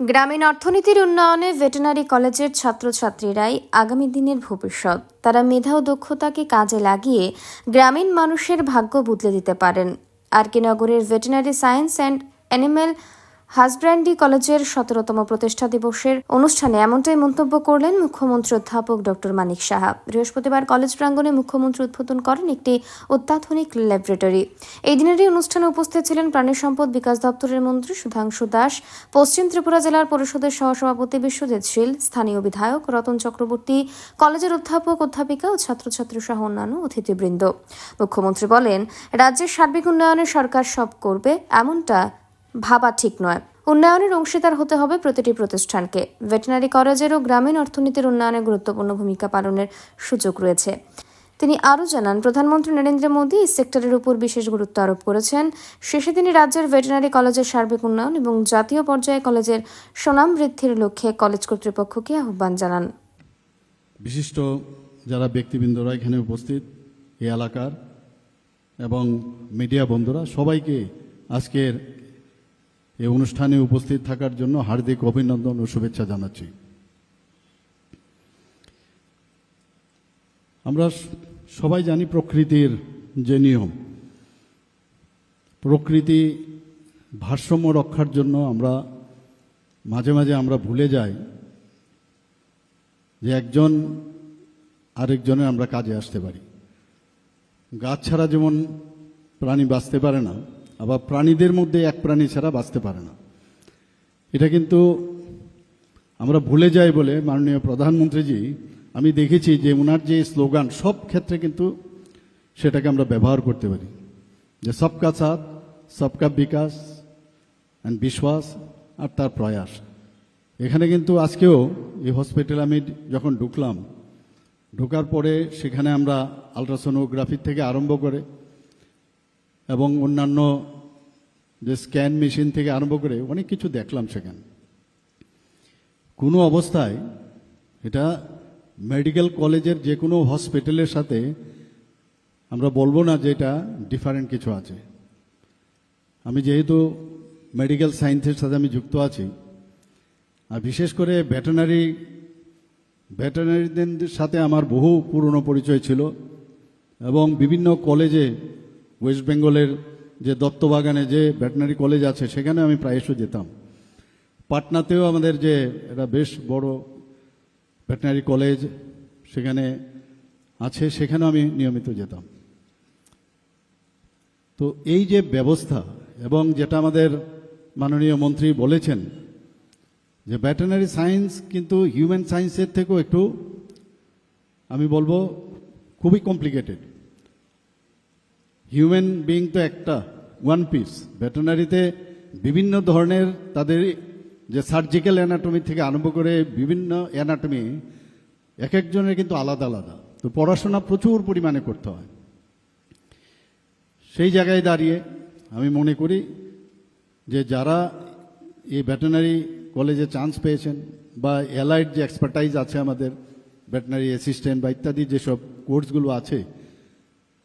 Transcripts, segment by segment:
গ্রামীণ অর্থনীতির উন্নয়নে ভেটেনারি কলেজের ছাত্রছাত্রীরাই আগামী দিনের ভবিষ্যৎ। তারা মেধা ও দক্ষতাকে কাজে লাগিয়ে গ্রামীণ মানুষের ভাগ্য বদলে দিতে পারেন। আর কে নগরের veterinary science and animal husbandry কলেজের সতেরোতম প্রতিষ্ঠা দিবসের অনুষ্ঠানে এমনটাই মন্তব্য করলেন মুখ্যমন্ত্রী অধ্যাপক ডক্টর মানিক সাহা। বৃহস্পতিবার কলেজ প্রাঙ্গণে মুখ্যমন্ত্রী উদ্বোধন করেন একটি অত্যাধুনিক ল্যাবরেটরি। এই দিনেরই অনুষ্ঠানে উপস্থিত ছিলেন প্রাণী সম্পদ বিকাশ দপ্তরের মন্ত্রী সুধাংশু দাস, পশ্চিম ত্রিপুরা জেলার পরিষদের সহসভাপতি বিশ্বজিৎ শীল, স্থানীয় বিধায়ক রতন চক্রবর্তী, কলেজের অধ্যাপক, অধ্যাপিকা ও ছাত্রছাত্রী সহ অন্যান্য অতিথিবৃন্দ। মুখ্যমন্ত্রী বলেন, রাজ্যের সার্বিক উন্নয়নে সরকার সব করবে, এমনটা ভাবা ঠিক নয়। উন্নয়নের অংশীদার হতে হবে প্রতিটি প্রতিষ্ঠানকে। ভেটেনারি কলেজেরও গ্রামীণ অর্থনীতির উন্নয়নে গুরুত্বপূর্ণ ভূমিকা পালনের সুযোগ রয়েছে। তিনি আরও জানান, প্রধানমন্ত্রী নরেন্দ্র মোদী এই সেক্টরের উপর বিশেষ গুরুত্ব আরোপ করেছেন। শেষে তিনি রাজ্যের ভেটেনারি কলেজের সার্বিক উন্নয়ন এবং জাতীয় পর্যায়ে কলেজের সুনাম বৃদ্ধির লক্ষ্যে কলেজ কর্তৃপক্ষকে আহ্বান জানান। বিশিষ্ট যারা ব্যক্তিবৃন্দরা এখানে উপস্থিত, এই এলাকার এবং মিডিয়া বন্ধুরা, সবাইকে আজকের এই অনুষ্ঠানে উপস্থিত থাকার জন্য হার্দিক অভিনন্দন ও শুভেচ্ছা জানাচ্ছি। আমরা সবাই জানি প্রকৃতির যে নিয়ম। প্রকৃতি ভারসাম্য রক্ষার জন্য আমরা মাঝে মাঝে আমরা ভুলে যাই যে একজন আরেকজনের আমরা কাজে আসতে পারি। গাছ ছাড়া যেমন প্রাণী বাঁচতে পারে না আবার প্রাণীদের মধ্যে এক প্রাণী ছাড়া বাঁচতে পারে না। এটা কিন্তু আমরা ভুলে যাই বলে মাননীয় প্রধানমন্ত্রীজি, আমি দেখেছি যে ওনার যে স্লোগান, সব ক্ষেত্রে কিন্তু সেটাকে আমরা ব্যবহার করতে পারি। যে সবকা সাথ, সবকা বিকাশ অ্যান্ড বিশ্বাস আর তার প্রয়াস। এখানে কিন্তু আজকেও এই হসপিটালে আমি যখন ঢুকলাম, ঢোকার পরে সেখানে আমরা আলট্রাসোনোগ্রাফি থেকে আরম্ভ করে এবং অন্যান্য যে স্ক্যান মেশিন থেকে আরম্ভ করে অনেক কিছু দেখলাম সেখানে। কোনো অবস্থায় এটা মেডিকেল কলেজের যে কোনো হসপিটালের সাথে আমরা বলব না যে এটা ডিফারেন্ট কিছু আছে। আমি যেহেতু মেডিকেল সায়েন্সের সাথে আমি যুক্ত আছি, আর বিশেষ করে ভেটেনারি, ভেটেনারিদের সাথে আমার বহু পুরনো পরিচয় ছিল এবং বিভিন্ন কলেজে ওয়েস্ট বেঙ্গলের যে দত্তবাগানে যে ভেটেনারি কলেজ আছে, সেখানে আমি প্রায়শ যেতাম। পাটনাতেও আমাদের যে এটা বেশ বড় ভেটেনারি কলেজ সেখানে আছে, সেখানেও আমি নিয়মিত যেতাম। তো এই যে ব্যবস্থা এবং যেটা আমাদের মাননীয় মন্ত্রী বলেছেন যে ভেটেনারি সায়েন্স কিন্তু হিউম্যান সায়েন্সের থেকেও একটু, আমি বলব, খুবই কমপ্লিকেটেড। হিউম্যান বিং তো একটা ওয়ান পিস ভেটেনারিতে বিভিন্ন ধরনের তাদের যে সার্জিক্যাল অ্যানাটমি থেকে আরম্ভ করে বিভিন্ন অ্যানাটমি এক একজনের কিন্তু আলাদা আলাদা। তো পড়াশোনা প্রচুর পরিমাণে করতে হয়। সেই জায়গায় দাঁড়িয়ে আমি মনে করি যে যারা এই ভেটেনারি কলেজে চান্স পেয়েছেন বা অ্যালাইড যে এক্সপার্টাইজ আছে আমাদের ভেটেনারি অ্যাসিস্ট্যান্ট বা ইত্যাদি যেসব কোর্সগুলো আছে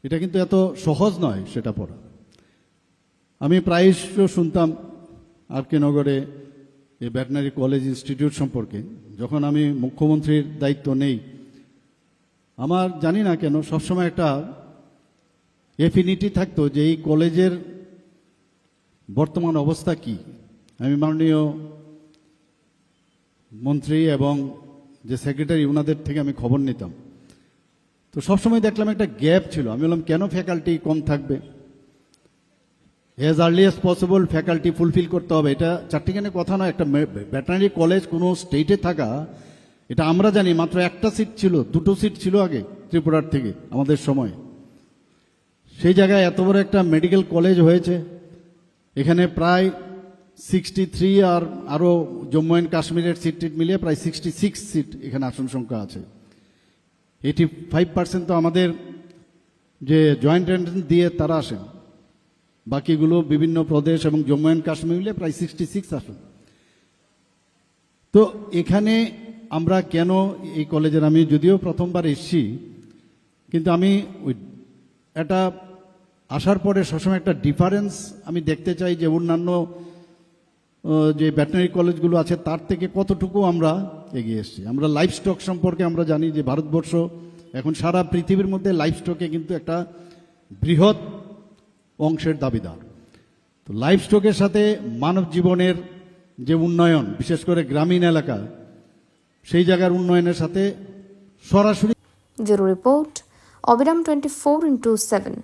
এটা কিন্তু এত সহজ নয় সেটা পড়া। আমি প্রায়শ শুনতাম আর কে নগরে এই ভেটেনারি কলেজ ইনস্টিটিউট সম্পর্কে, যখন আমি মুখ্যমন্ত্রীর দায়িত্ব নেই। আমার জানি না কেন, সবসময় একটা এফিনিটি থাকতো যে এই কলেজের বর্তমান অবস্থা কি। আমি মাননীয় মন্ত্রী এবং যে সেক্রেটারি ওনাদের থেকে আমি খবর নিতাম। তো সবসময় দেখলাম একটা গ্যাপ ছিল। আমি বললাম, কেন ফ্যাকাল্টি কম থাকবে? As early as possible faculty fulfil করতে হবে। এটা চারটিখানে কথা নয়, একটা ভেটেনারি কলেজ কোনো স্টেটে থাকা, এটা আমরা জানি, মাত্র একটা সিট ছিল, দুটো সিট ছিল আগে ত্রিপুরার থেকে আমাদের সময়। সেই জায়গায় এত বড় একটা মেডিকেল কলেজ হয়েছে, এখানে প্রায় সিক্সটি থ্রি আর আরও জম্মু অ্যান্ড কাশ্মীরের সিট টিট মিলিয়ে প্রায় সিক্সটি সিক্স সিট এখানে আসন সংখ্যা আছে। এইটি ফাইভ পার্সেন্ট তো আমাদের যে জয়েন্ট এন্ট্রেন্স দিয়ে তারা আসেন। বাকিগুলো বিভিন্ন প্রদেশ এবং জম্মু অ্যান্ড কাশ্মীর মিলিয়ে প্রায় সিক্সটি সিক্স আসন। তো এখানে আমরা কেন এই কলেজের, আমি যদিও প্রথমবার এসছি, কিন্তু আমি ওই এটা আসার পরে সবসময় একটা ডিফারেন্স আমি দেখতে চাই যে অন্যান্য যে ভেটেনারি কলেজগুলো আছে, তার থেকে কতটুকু আমরা এগিয়ে এসেছি? আমরা লাইফ স্টক সম্পর্কে আমরা জানি যে ভারতবর্ষ এখন সারা পৃথিবীর মধ্যে লাইফ স্টকে কিন্তু একটা বৃহৎ অংশের দাবিদার। তো লাইফ স্টকের সাথে মানব জীবনের যে উন্নয়ন, বিশেষ করে গ্রামীণ এলাকা, সেই জায়গার উন্নয়নের সাথে সরাসরি bureau report, Abiram twenty four into seven